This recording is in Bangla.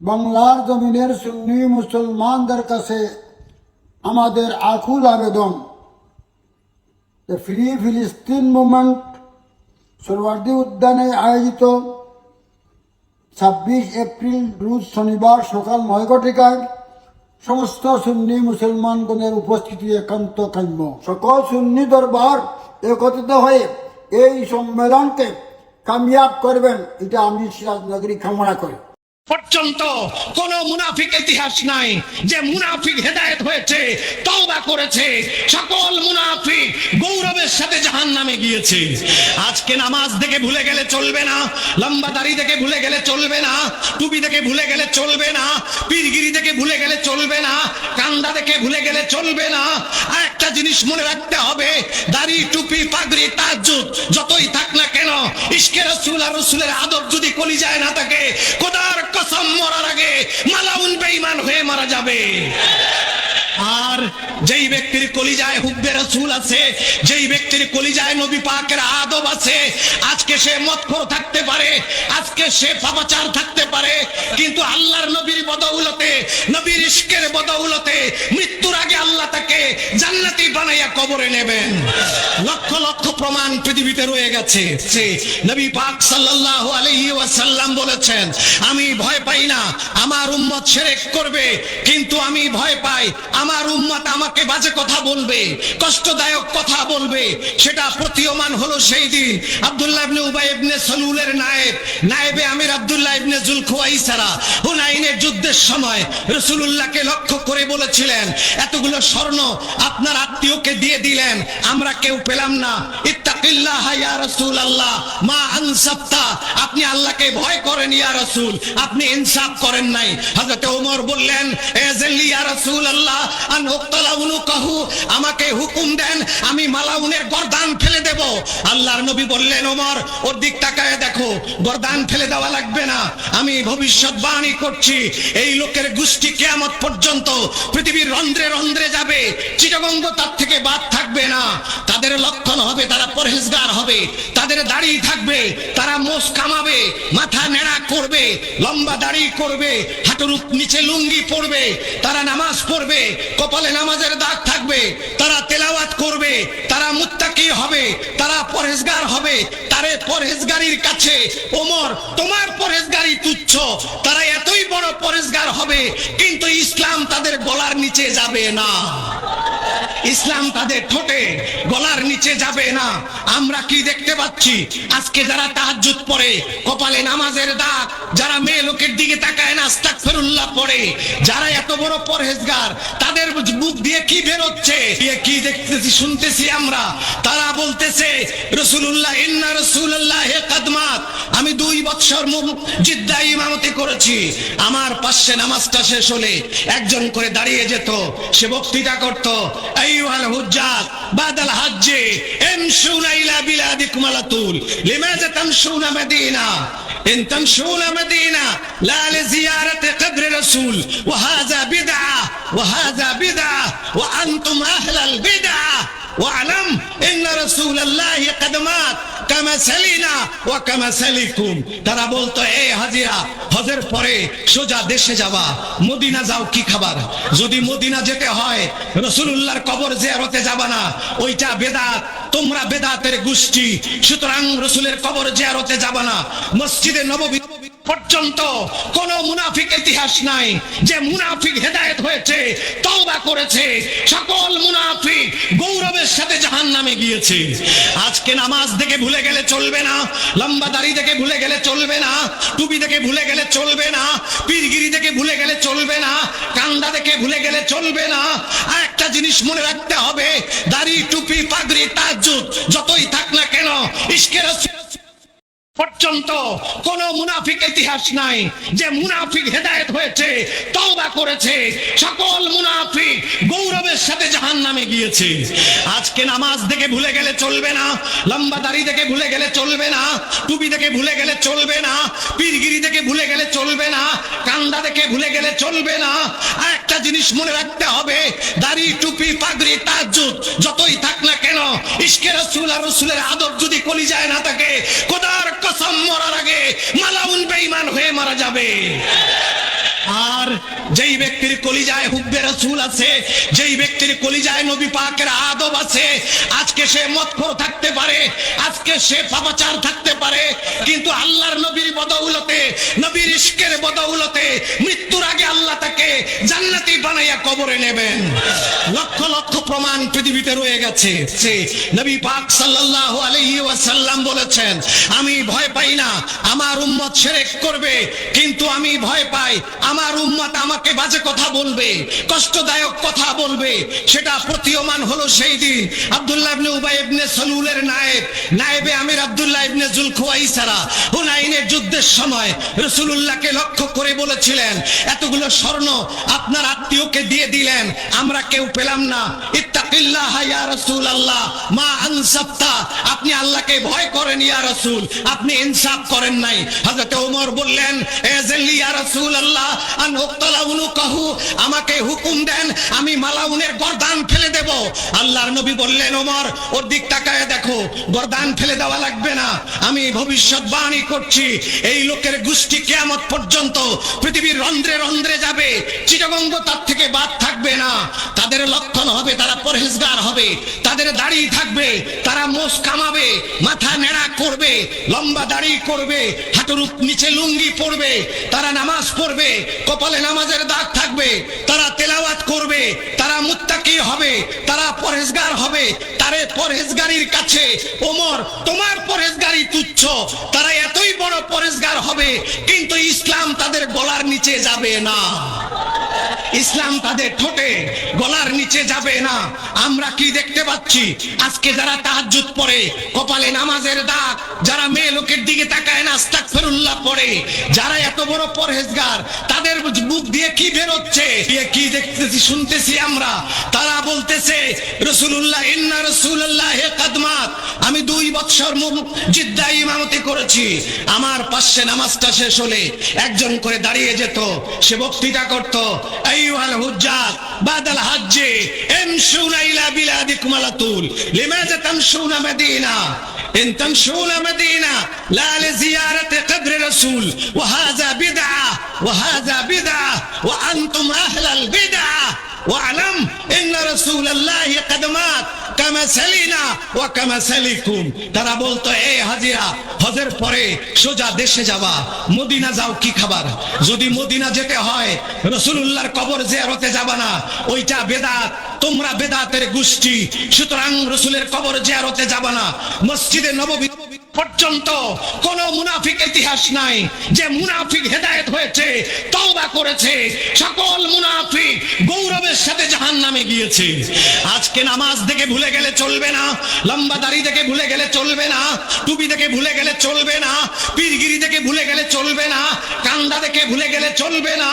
বাংলার জমিনের সুন্নি মুসলমানদের কাছে আমাদের আকুল আবেদন ফ্রি ফিলিস্তিন মুভমেন্ট সোরওয়ার্দী উদ্যানে আয়োজিত ছাব্বিশ এপ্রিল, রোজ শনিবার সকাল নয় ঘটিকায় সমস্ত সুন্নি মুসলমানগণের উপস্থিতি একান্ত কাম্য। সকল সুন্নি দরবার একত্রিত হয়ে এই সম্মেলনকে কামিয়াব করবেন, এটা আমি সিরাজ নগরী কামনা করি। পর্যন্ত কোন মুনাফিক ইতিহাস নাই। যে মুনাফিক হেদায়েত হয়েছে, তওবা করেছে, সকল মুনাফিক গৌরবের সাথে জাহান নামে গিয়েছে। আজকে নামাজ দেখে ভুলে গেলে চলবে না, লম্বা দাড়ি দেখে ভুলে গেলে চলবে না, টুপি দেখে ভুলে গেলে চলবে না, পীরগিরি দেখে ভুলে গেলে চলবে না, কান্দা দেখে ভুলে গেলে চলবে না একটা জিনিস মনে রাখতে হবে। দাড়ি, টুপি, পাগড়ি তাজ্জুদ যতই থাক না কেন, ইশকে রসুল আর রসুলের আদব যদি কলি যায় না থাকে, খোদার কসম মরার আগে মালাউন বেঈমান হয়ে মারা যাবে। আর যেই ব্যক্তির কলিজায় হুব্বে রসুল আছে, যেই ব্যক্তির কলিজায় নবী পাকের আদব আছে, আজকে সে মতখোর থাকতে পারে, আজকে সে পাপাচার থাকতে পারে, কিন্তু আল্লাহর নবীর বদৌলতে, নবীর ইশকের বদৌলতে তাকে জান্নাতি কবরে নেবেন। লক্ষ লক্ষ প্রমাণ পৃথিবীতে রয়ে গেছে। নবী পাক সাল্লাল্লাহু আলাইহি ওয়াসাল্লাম বলেছেন, আমি ভয় পাই না, আমার উম্মত শিরক করবে, কিন্তু আমি ভয় পাই আমার উম্মত আমাকে বাজে কথা বলবে, কষ্টদায়ক কথা বলবে, সেটা প্রতীয়মান হলো সেই দিন। আব্দুল্লাহ ইবনে উবাই ইবনে সলুলের নায়েব, নায়েবে আমির আব্দুল্লাহ ইবনে জুলখুয়াইসারা হুনাইনের যুদ্ধের সময় রাসূলুল্লাহকে লক্ষ্য করে বলেছিলেন, এতগুলো স্বর্ণ আপনার আত্মীয়কে দিয়ে দিলেন, আমরা কেউ পেলাম না। ইত্তাকিল্লাহ ইয়া রাসূলুল্লাহ, মা আনসাফতা, আপনি আল্লাহকে ভয় করেন ইয়া রাসূল, আপনি ইনসাফ করেন নাই। হযরত ওমর বললেন এজেলি ইয়া রাসূলুল্লাহ আন উক্তালা উনুকাহু আমাকে হুকুম দেন, আমি মালাউনের ফেলে দেব। আল্লাহর নবী বললেন, ওমর, ওর দিক তাকায় দেখো ফেলে দেওয়া লাগবে না। আমি করছি, এই লোকের গোষ্ঠী পর্যন্ত পৃথিবীর রন্ধ্রে রন্ধ্রে যাবে। তার থেকে বাদ থাকবে না। তাদের লক্ষণ হবে, তারা পরহেজগার হবে। তাদের দাড়ি থাকবে, তারা মোষ কামাবে, মাথা নেড়া করবে, লম্বা দাড়ি করবে, হাঁটুর নিচে লুঙ্গি পরবে, তারা নামাজ পড়বে। কপালে নামাজের দাগ থাকবে, তারা তেলাওয়াত করবে, তারা মুত্তাকি হবে, তারা পরহেজগার হবে, তারে পরহেজগারির কাছে, ওমর, তোমার পরহেজগারি তুচ্ছ, তারা এতই বড় পরহেজগার হবে, কিন্তু ইসলাম তাদের গলার নিচে যাবে না। ইসলাম তাদের ঠোঁটে, গলার নিচে যাবে না। আমরা কি দেখতে পাচ্ছি? আজকে যারা তাহাজ্জুদ পড়ে, কপালে নামাজের দাগ, যারা মেয়ে লোকের দিকে তাকায় না, আস্তাগফিরুল্লাহ পড়ে, যারা এত বড় পরহেজগার, তাদের মুখ দিয়ে কি বেরোচ্ছে কি দেখতেছি, শুনতেছি আমরা? তারা বলতেছে রসুল্লাহ ইন্না রসুল্লাহ কাদমাত আমি দুই বৎসর জিদ্দা ইমামতি করেছি। আমার পাশে নামাজটা শেষ হলে একজন করে দাঁড়িয়ে যেত, সে বক্তৃতা করত أيها الهجاج بعد الحج امشون إلى بلادكم على طول. لماذا تمشون مدينة؟ إن تمشون مدينة لا لزيارة قبر رسول وهذا بدعة وهذا بدعة وأنتم أهل البدعة واعلم إن رسول الله قد مات كمثلنا وكمثلكم তারা বলতো এ হাজিরা হজের পরে সোজা দেশে যাবা মদিনা যাও কি খাবার যদি মদিনা যেতে হয় রসুলুল্লাহর কবর জিয়ারতে যাবা না ওইটা বেদাত তোমরা বেদাতের গোষ্ঠী সুতরাং রসুলের কবর জিয়ারতে যাবা না মসজিদে নববী পর্যন্ত কোন মুনাফিক ইতিহাস নাই। যে মুনাফিক হেদায়েত হয়েছে, তওবা করেছে, সকল মুনাফিক গৌরবের সাথে জাহান নামে গিয়েছে। আজকে নামাজ দেখে ভুলে গেলে চলবে না, লম্বা দাড়ি দেখে ভুলে গেলে চলবে না, টুপি দেখে ভুলে গেলে চলবে না, পীরগিরি দেখে ভুলে গেলে চলবে না, কান্দা দেখে ভুলে গেলে চলবে না। আর একটা জিনিস মনে রাখতে হবে, দাড়ি, টুপি, পাগড়ি তাজ্জুদ যতই থাক না কেন ইশকে রাসূল পর্যন্ত কোন মুনাফিক ইতিহাস নাই। যে মুনাফিক হেদায়েত হয়েছে, তওবা করেছে, সকল মুনাফিক গৌরবের সাথে জাহান নামে গিয়েছে। আজকে নামাজ দেখে ভুলে গেলে চলবে না, লম্বা দাড়ি দেখে ভুলে গেলে চলবে না, টুপি দেখে ভুলে গেলে চলবে না, পীরগিরি দেখে ভুলে গেলে চলবে না, কান্দা দেখে ভুলে গেলে চলবে না। আর একটা জিনিস মনে রাখতে হবে, দাড়ি, টুপি, পাগড়ি তাজ্জুদ যতই থাক না কেন, ইশকে রসুল আর রসুলের আদব যদি কলি যায় না থাকে, খোদার কসম মরার আগে মালাউন বেঈমান হয়ে মারা যাবে। আর যেই ব্যক্তির কলিজায় হুব্বে রসুল আছে, যেই ব্যক্তির কলিজায় নবী পাকের আদব আছে, আজকে সে মতখোর থাকতে পারে, আজকে সে পাপাচার থাকতে পারে, কিন্তু আল্লাহর নবীর বদৌলতে, নবীর ইশকের বদৌলতে মৃত্যুর আগে আল্লাহ তাকে জান্নাতি বানাইয়া কবরে নেবেন। লক্ষ লক্ষ প্রমাণ পৃথিবীতে রয়ে গেছে। সে নবী পাক সাল্লাল্লাহু আলাইহি ওয়াসাল্লাম বলেছেন, আমি ভয় পাই না, আমার উম্মত শিরক করবে, কিন্তু আমি ভয় পাই, আমার উম্মত আমাকে বাজে কথা বলবে, কষ্টদায়ক কথা বলবে, সেটা প্রতীয়মান হলো সেই দিন। আব্দুল্লাহ ইবনে উবাই ইবনে সলুলের নায়েব, নায়েবে আমির আব্দুল্লাহ ইবনে জুলখুয়াই সারা। হুনাইনের যুদ্ধের সময় রাসূলুল্লাহকে লক্ষ্য করে বলেছিলেন, এতগুলো স্বর্ণ আপনার আত্মীয়কে দিয়ে দিলেন, আমরা কেউ পেলাম না। আপনি আল্লাহকে ভয় করেন ইয়া রাসূল, আপনি ইনসাফ করেন নাই। হযরত ওমর বললেন আমাকে হুকুম দেন, আমি মালাউনের গর্দান ফেলে দেব। আল্লাহর নবী বললেন, ওমর, ওর দিক তাকায় দেখো, গর্দান ফেলে দেওয়া লাগবে না। আমি ভবিষ্যৎবাণী করছি, এই লোকের গোষ্ঠী কেয়ামত পর্যন্ত পৃথিবীর রন্ধ্রে রন্ধ্রে যাবে। চিরগঙ্গ তার থেকে বাদ থাকবে না। তাদের লক্ষণ হবে তারা পরহেজগার হবে, তাদের দাড়ি থাকবে, তারা মোষ কামাবে, মাথা নেড়া করবে, লম্বা দাড়ি করবে, হাঁটুর নিচে লুঙ্গি পরবে, তারা নামাজ পড়বে, কপালে নামাজের দাগ থাকবে, তারা তেলাওয়াত করবে, তারা মুত্তাকি হবে, তারা পরহেজগার হবে, তারে পরহেজগারির কাছে, ওমর, তোমার পরহেজগারি তুচ্ছ, তারা এতই বড় পরহেজগার হবে কিন্তু ইসলাম তাদের গলার নিচে যাবে না। ইসলাম তাদের ঠোঁটে গলার নিচে যাবে না। আমরা কি দেখতে পাচ্ছি? আজকে যারা তাহাজুত পরে কপালে নামাজের দাগ, যারা মেয়ে লোকের দিকে তাকায় না, আস্তাগফিরুল্লাহ পরে যারা এত বড় পরহেজগার, তাদের মুখ দিয়ে কি বেরোচ্ছে কি দেখতেছি, শুনতেছি আমরা? তারা বলতেছে রসুল্লাহ ইন্না রসুল্লাহ কাদমাত আমি দুই বৎসর মুখ জিদ্দায় ইমামতি করেছি। আমার পাশে নামাজটা শেষ হলে একজন করে দাঁড়িয়ে যেত। সে বক্তৃতা করত, আইয়ুহাল হুজ্জাত, বাদাল হাজ্জে, এমশুনা ইলা বিলাদিকুম আলাতুল। লিমাযা তামশুনা মাদিনা? إن تمشون مدينة لا لزيارة قبر رسول وهذا بدعة وهذا بدعة وأنتم أهل البدعة واعلم إن رسول الله قد مات كمثلنا وكمثلكم তারা বলতো এ হাজিরা হজের পরে সোজা দেশে যাওয়া মদিনা যাও কি খাবার যদি মদিনা যেতে হয় রসুলুল্লাহর কবর জিয়ারতে যাবা না ওইটা বেদাত তোমরা বেদাতের গোষ্ঠী। সুতরাং রসুলের কবর জিয়ারতে যাবা না। মসজিদে নববী পর্যন্ত কোন মুনাফিক ইতিহাস নাই। যে মুনাফিক হেদায়েত হয়েছে, তওবা করেছে, সকল মুনাফিক গৌরবের সাথে জাহান নামে গিয়েছে। আজকে নামাজ দেখে ভুলে গেলে চলবে না, লম্বা দাড়ি দেখে ভুলে গেলে চলবে না, টুপি দেখে ভুলে গেলে চলবে না, পীরগিরি দেখে ভুলে গেলে চলবে না, কান্দা দেখে ভুলে গেলে চলবে না।